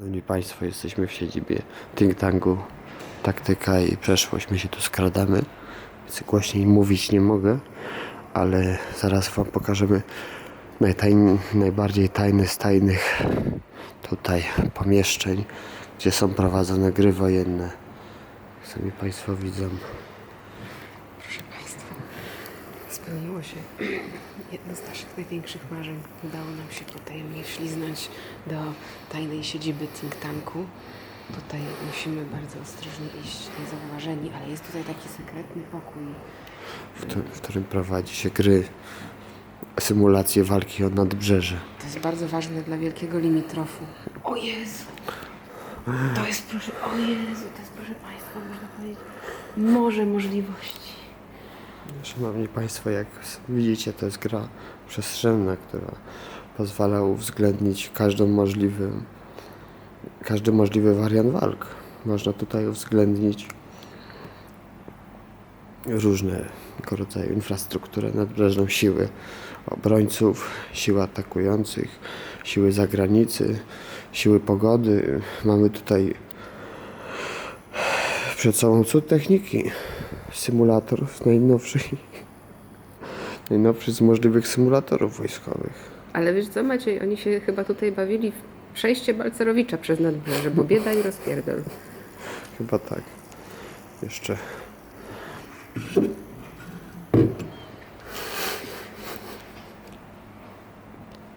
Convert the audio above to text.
Szanowni Państwo, jesteśmy w siedzibie think tanku Taktyka i Przeszłość. My się tu skradamy, więc głośniej mówić nie mogę, ale zaraz Wam pokażemy najtajn, najbardziej tajny z tajnych tutaj pomieszczeń, gdzie są prowadzone gry wojenne. Sami Państwo widzą. Spełniło się jedno z naszych największych marzeń. Udało nam się potajemnie śliznąć do tajnej siedziby think tanku. Tutaj musimy bardzo ostrożnie iść niezauważeni, ale jest tutaj taki sekretny pokój. w, w którym prowadzi się gry, symulacje walki o nadbrzeże. To jest bardzo ważne dla wielkiego limitrofu. O Jezu! To jest proszę, o Jezu, to jest proszę Państwa, można powiedzieć, morze możliwości. Szanowni Państwo, jak widzicie, to jest gra przestrzenna, która pozwala uwzględnić każdą możliwy, każdy możliwy wariant walk. Można tutaj uwzględnić różnego rodzaju infrastrukturę nadbrzeżną, siły obrońców, siły atakujących, siły zagranicy, siły pogody. Mamy tutaj przed sobą cud techniki. Symulator najnowszy. Najnowszy z możliwych symulatorów wojskowych. Ale wiesz co Maciej, oni się chyba tutaj bawili w przejście Balcerowicza przez nadbrzeże, bo bieda i rozpierdol. Chyba tak. Jeszcze